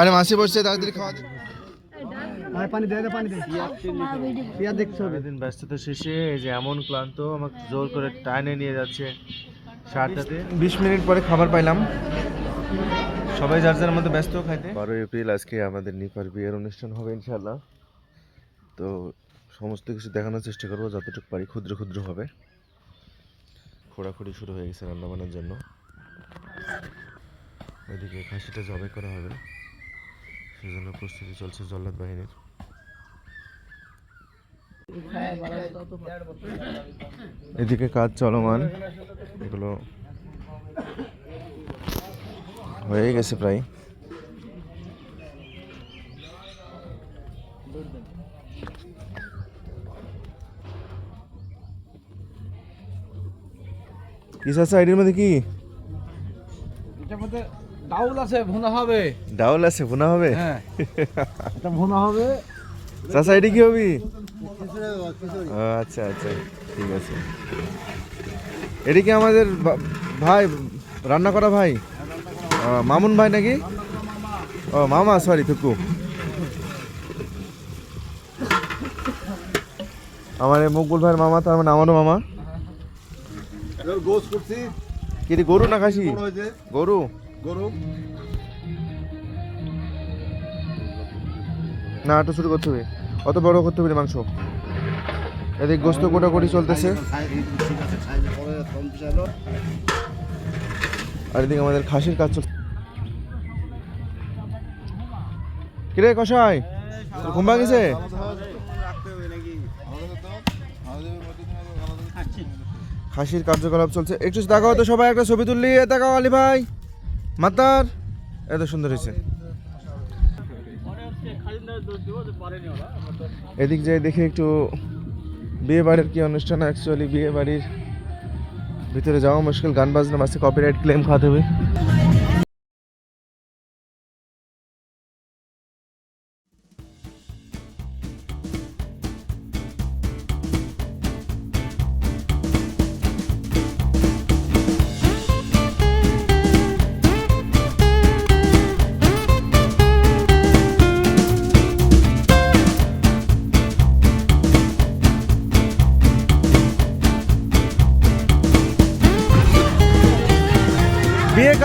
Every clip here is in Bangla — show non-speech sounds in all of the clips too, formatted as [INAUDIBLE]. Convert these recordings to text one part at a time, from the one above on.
আরে মাসি বসছে তাড়াতাড়ি খাওয়া পানি পানি দিন শেষে এই যে এমন ক্লান্ত আমাকে জোর করে টাইনে নিয়ে যাচ্ছে সাতটাতে বিশ মিনিট পরে খাবার পাইলাম। সবাই ব্যস্ত খাইতে। এপ্রিল আজকে আমাদের বিয়ের অনুষ্ঠান হবে ইনশাল্লাহ তো সমস্ত কিছু দেখানোর চেষ্টা করব যতটুকু পারি ক্ষুদ্র ক্ষুদ্র হবে। খোড়াখুড়ি শুরু হয়ে গেছে রান্নাবান্নার জন্য। ওইদিকে খাসিটা জবে করা হবে সেজন্য প্রস্তুতি চলছে জল্লাদ বাহিনীর। এদিকে কাজ চলমান। এগুলো হয়ে গেছে প্রায়। কি আছে মধ্যে কি? ডাউল আছে ভুনা হবে। ডাউল আছে ভুনা হবে? হ্যাঁ। [LAUGHS] এটা ভুনা হবে। চাচা এটি কি হবি? ও, আচ্ছা আচ্ছা ঠিক আছে। এটি কি আমাদের ভাই রান্না করা ভাই? মামুন ভাই নাকি? ও মামা সরি থুকু। আমার এই মকবুল ভাইয়ের মামা তার মানে আমারও মামা। গোস করছি। কি গরু না খাসি? গরু? গরু। না একটু শুরু করতে হবে। অত বড় করতে হবে মাংস। এদিক গোস্ত কোটাকুটি চলতেছে। আর এদিকে আমাদের খাসির কাজ চলছে। কিরে কষাই ঘুম গেছে খাসির কার্যকলাপ চলছে। একটু দেখাও তো সবাই, একটা ছবি তুললি দেখাও আলী ভাই। মাতার, এত সুন্দর হয়েছে। এদিক যাই দেখে একটু বিয়ে বাড়ির কি অনুষ্ঠান অ্যাকচুয়ালি বিয়ে বাড়ির ভিতরে যাওয়া মুশকিল, গান বাজনা, মাসে কপিরাইট ক্লেম খাওয়াতে হবে।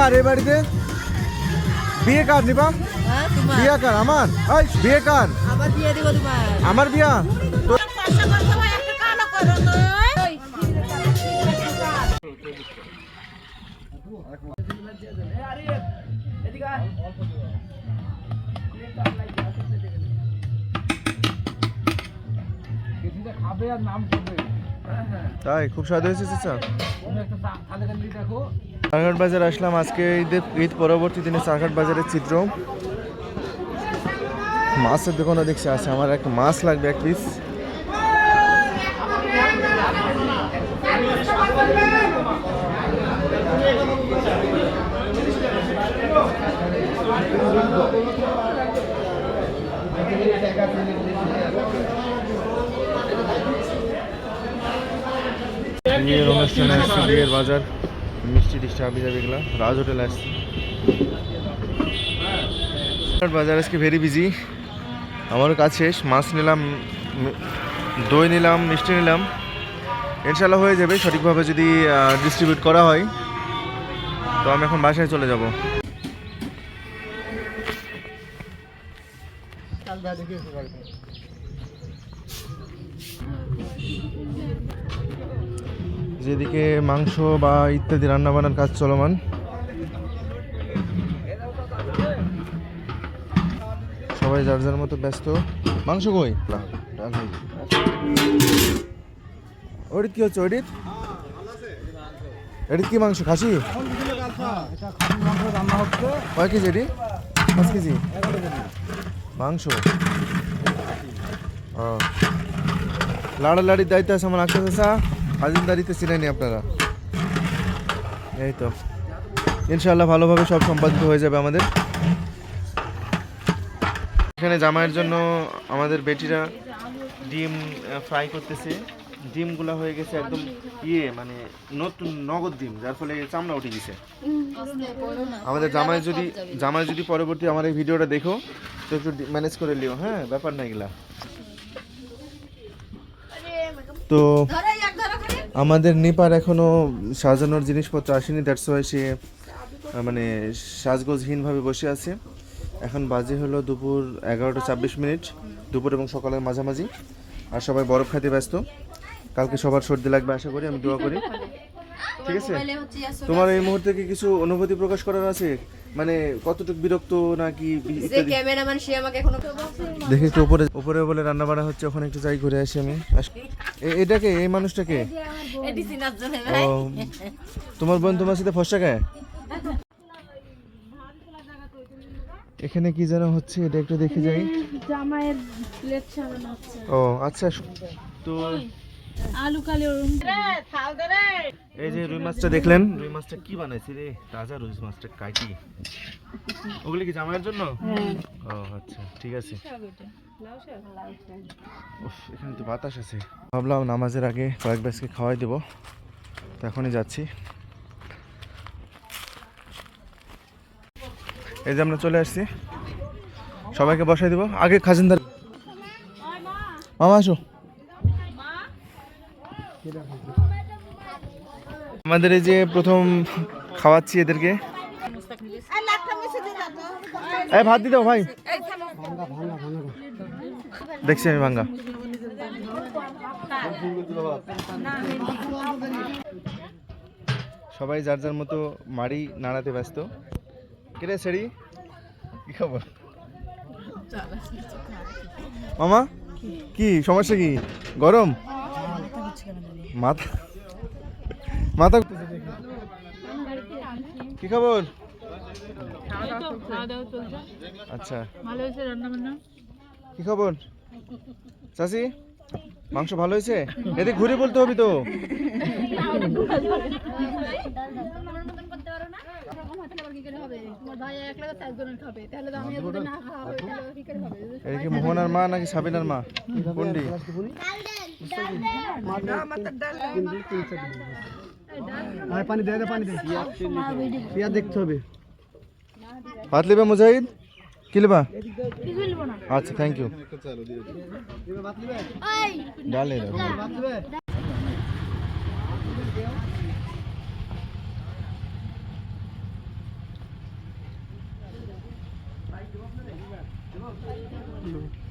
কার এ বাড়িতে? বিয়ে কার নিবা হ্যাঁ বিয়ে কার? আমার? এই বিয়ে কার? আমার বিয়া তো- খাবে আর নাম করবে তাই খুব স্বাদ হয়েছে একটা দেখো। চারঘাট বাজার আসলাম আজকে ঈদের, ঈদ পরবর্তী দিনে চারঘাট বাজারের চিত্র। মাছের দোকানও দেখছি, আছে আমার একটা মাছ লাগবে এক পিস বাজার। মিষ্টি টিষ্টি আবি যাবে এগুলো। রাজ হোটেলে আসছি। বাজার আজকে ভেরি বিজি আমারও কাজ শেষ, মাছ নিলাম দই নিলাম, মিষ্টি নিলাম। ইনশাল্লাহ হয়ে যাবে, সঠিকভাবে যদি ডিস্ট্রিবিউট করা হয়। তো আমি এখন বাসায় চলে যাব। যেদিকে মাংস বা ইত্যাদি রান্নাবান্নার কাজ চলমান। সবাই যার যার মতো ব্যস্ত। মাংস কই? গেছে। কি হচ্ছে ওডিত এডিত কি মাংস, খাসি? এটা কয় কেজি এটি পাঁচ কেজি? মাংস? ও। লাড়ালাড়ির দায়িত্ব আছে আমার আকাশ হাজিনদারিতে চিনেনি আপনারা? এই তো। ইনশাআল্লাহ ভালোভাবে সব সম্পাদিত হয়ে যাবে আমাদের। এখানে জামাইয়ের জন্য আমাদের বেটিরা ডিম ফ্রাই করতেছে। ডিমগুলো হয়ে গেছে একদম ইয়ে মানে নতুন নগদ ডিম যার ফলে চামড়া উঠে গেছে। আমাদের জামাই যদি জামাই যদি পরবর্তী আমার এই ভিডিওটা দেখো তো একটু ম্যানেজ করে লিও হ্যাঁ? ব্যাপার না এগুলা। তো আমাদের নিপার এখনও সাজানোর জিনিসপত্র আসেনি দ্যাটস ওয়াই সে মানে সাজগোজহীনভাবে বসে আছে। এখন বাজে হলো দুপুর এগারোটা ছাব্বিশ মিনিট দুপুর এবং সকালের মাঝামাঝি আর সবাই বরফ খাইতে ব্যস্ত। কালকে সবার সর্দি লাগবে আশা করি আমি দোয়া করি। ঠিক আছে? তোমার এই মুহূর্তে কি কিছু অনুভূতি প্রকাশ করার আছে? মানে কতটুকু বিরক্ত নাকি বি- যে ক্যামেরাম্যান সে আমাকে এখনও দেখি একটু উপরে উপরে বলে রান্না বাড়া হচ্ছে ওখানে একটু যাই ঘুরে আসি আমি। এ- এটাকে এই মানুষটাকে ও তোমার বোন তোমার সাথে ফসা গায়ে এখানে কি যেন হচ্ছে এটা একটু দেখে যাই। জামাইয়ের প্লেট সাজানো হচ্ছে। ও আচ্ছা তো আলু কালি এই যে রুই মাছটা দেখলেন রুই মাছটা কি বানাইছি রে? তাজা রুই মাছটা কাটি ওগুলি কি জামাইয়ের জন্য? ও আচ্ছা ঠিক আছে। এখানে তো বাতাস আছে। ভাবলাম নামাজের আগে কয়েক ব্যাচকে খাওয়াই দেবো। তো এখনই যাচ্ছি। এই যে আমরা চলে আসছি। সবাইকে বসাই দেবো। আগে খাজিনদার মামা আসো। আমাদের এই যে প্রথম খাওয়াচ্ছি এদেরকে। ভাত দিতে ভাই। দেখছি আমি ভাঙ্গা। সবাই যার যার মতো মাড়ি নাড়াতে ব্যস্ত। কিরে সেড়ি? কি খবর? মামা? কি? সমস্যা কি? গরম? মাথা মাথা কি খবর? আচ্ছা। কি খবর? চাচি, মাংস ভালো হয়েছে? এদিকে ঘুরে বলতে হবে তো। মোহনার মা নাকি সাবিনার মা? কোনটি পানি দে দে পানি দে পিয়া দেখতে হবে ভাত লিবা মুজাহিদ কি লিবা আচ্ছা থ্যাংক ইউ ডালে দাও মামা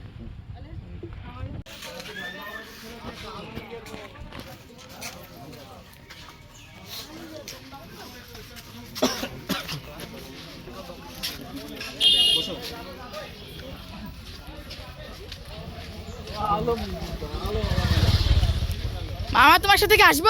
তোমার সাথে আসব?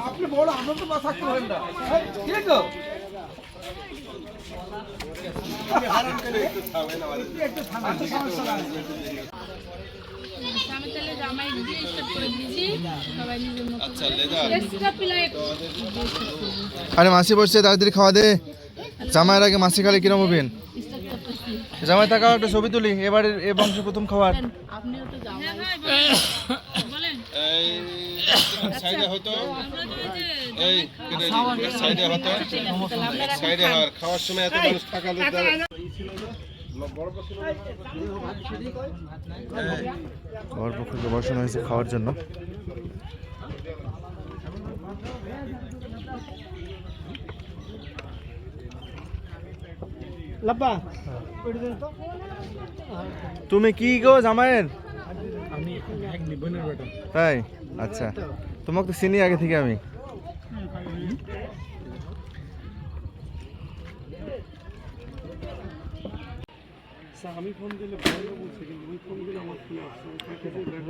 আপনি বড় আমরা তো বাস থাকতে পারেন না। কি গো? আমি তাহলে জামাই দিয়ে স্টার্ট করে দিয়েছি সবাই নিজের মতো এক্সট্রা প্লেট আরে মাসি বসছে তাড়াতাড়ি খাওয়া দে জামাইয়ের আগে মাসি খালে কিরম হবেন জামাই তাকাও একটা ছবি তুলি এবারে এ বংশ প্রথম খাবার আপনিও তো জামাই বলেন সাইডে হতো এই সাইডে হতো সাইডে হওয়ার খাওয়ার সময় এত মানুষ থাকা খাওয়ার পক্ষে বসানো হয়েছে খাওয়ার জন্য। তুমি কি গো জামাইয়ের? তাই? আচ্ছা। তোমাকে তো চিনি আগে থেকে আমি। আমি ফোন দিলে ভালো বলছে কিন্তু ওই ফোন দিলে আমার ফোন আসছে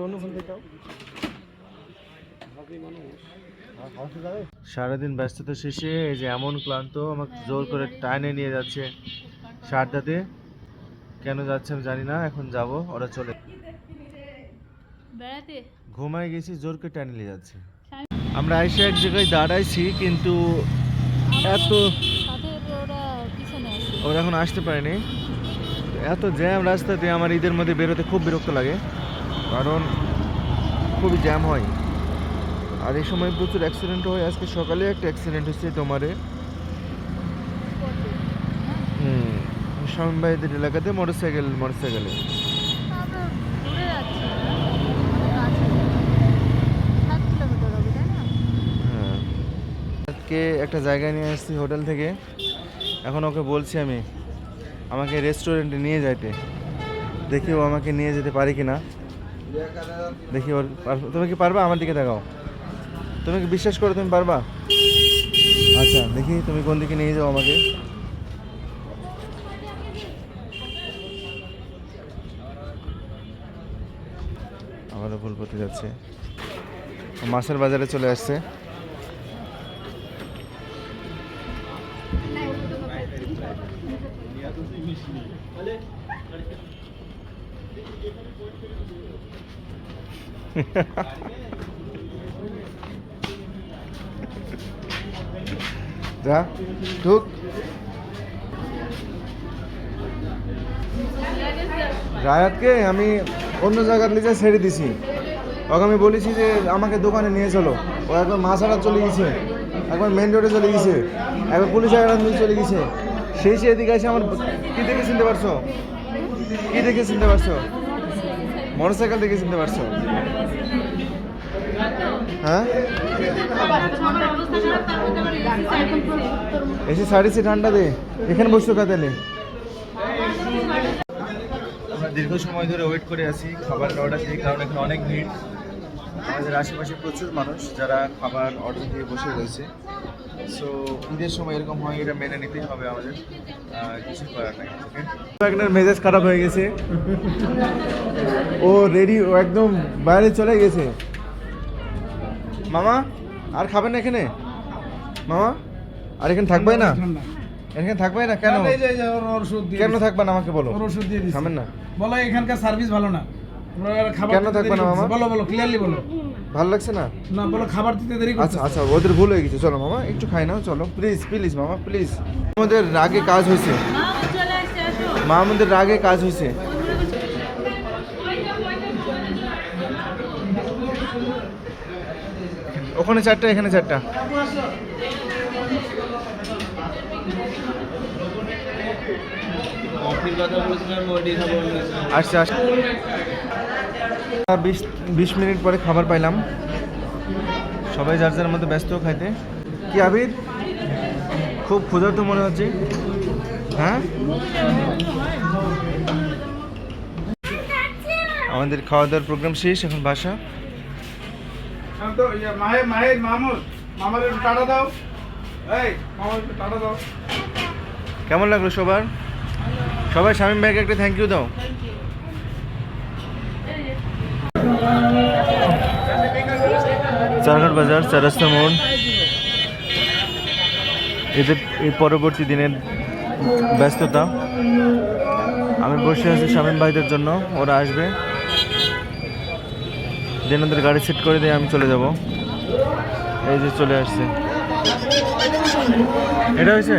অন্য ফোন দেখাও সারাদিন ব্যস্ততা শেষে এই যে এমন ক্লান্ত আমাকে জোর করে টাইনে নিয়ে যাচ্ছে সারদাতে কেন যাচ্ছে আমি জানি না এখন যাব ওরা চলে ঘুমায় গেছি জোর করে টানে নিয়ে যাচ্ছে। আমরা এসে এক জায়গায় দাঁড়াইছি কিন্তু এত ওরা পিছনে আছে। ওরা এখন আসতে পারেনি। জ্যাম রাস্তাতে আমার ঈদের মধ্যে বেরোতে খুব বিরক্ত লাগে। কারণ খুবই জ্যাম হয়। আর এই সময় প্রচুর অ্যাক্সিডেন্ট হয়। আজকে সকালে একটা অ্যাক্সিডেন্ট হচ্ছে তোমারে। হুম স্বামীবাইদের এলাকাতে মোটর সাইকেল মোটর সাইকেলে হ্যাঁ। আজকে একটা জায়গায় নিয়ে আসছি হোটেল থেকে। এখন ওকে বলছি আমি। আমাকে রেস্টুরেন্টে নিয়ে যাইতে। দেখি ও আমাকে নিয়ে যেতে পারি কি না দেখি ওর তুমি কি পারবা আমার দিকে দেখাও তুমি কি বিশ্বাস করো তুমি পারবা? আচ্ছা দেখি তুমি কোন দিকে নিয়ে যাও আমাকে। আবারও ভুল করতে যাচ্ছে। মাছের বাজারে চলে আসছে। যা, ঢুক। রায়াতকে আমি অন্য জায়গার লিজে ছেড়ে দিছি। ওকে আমি বলেছি যে আমাকে দোকানে নিয়ে চলো। ও একবার মাছাড়া চলে গেছে। একবার মেন রোডে চলে গেছে। একবার পুলিশ আগারান চলে গেছে। সেই সে এদিকে এসে আমার কি দেখে চিনতে পারছ? কি দেখে চিনতে পারছ? মোটর সাইকেল দেখে চিনতে পারছ? হ্যাঁ? এসে সাড়িছি ঠান্ডা দে। এখানে বসছো কাতালে আমরা দীর্ঘ সময় ধরে ওয়েট করে আছি, খাবার অর্ডার দিয়ে কারণ এখানে অনেক ভিড়। আমাদের আশেপাশে প্রচুর মানুষ যারা খাবার অর্ডার দিয়ে বসে রয়েছে। সো ঈদের সময় এরকম হয় এটা মেনে নিতেই হবে আমাদের। কিছু করার নাই একটার মেজাজ খারাপ হয়ে গেছে। ও রেডি ও একদম বাইরে চলে গেছে। মামা আর খাবেন না এখানে? মামা আর এখানে থাকবে না? এখানে থাকবে না? কেন? কেন। থাকবে না আমাকে বলো? ওর ওষুধ দিয়ে দিছি। খাবেন না। বলো এখানকার সার্ভিস ভালো না। কেন থাকবে না মামা? বলো বলো ক্লিয়ারলি বলো। ভালো লাগছে না? না বলো খাবার দিতে দেরি আচ্ছা আচ্ছা ওদের ভুল হয়ে গেছে। চলো মামা একটু খাই নাও চলো। প্লিজ প্লিজ মামা প্লিজ আমাদের রাগে কাজ হয়েছে। মা আমাদের রাগে কাজ হয়েছে। ওখানে চারটা এখানে চারটা। আসছে আসছে বিশ বিশ মিনিট পরে খাবার পাইলাম। সবাই যার যার মধ্যে ব্যস্ত খাইতে। কি আবির? খুব ক্ষুধার্ত মনে হচ্ছে। হ্যাঁ? আমাদের খাওয়া দাওয়ার প্রোগ্রাম শেষ এখন বাসা। ইয়ে, কেমন লাগল সবার? সবাই শামীম ভাইকে একটা থ্যাংক ইউ দাও। চারঘাট বাজার, চারাস্তা মোড়। এদের এই পরবর্তী দিনের ব্যস্ততা। আমি বসে আছি শামীম ভাইদের জন্য, ওরা আসবে। দেন ওদের গাড়ি সেট করে দিয়ে আমি চলে যাব। এই যে চলে আসছে। এটা হয়েছে?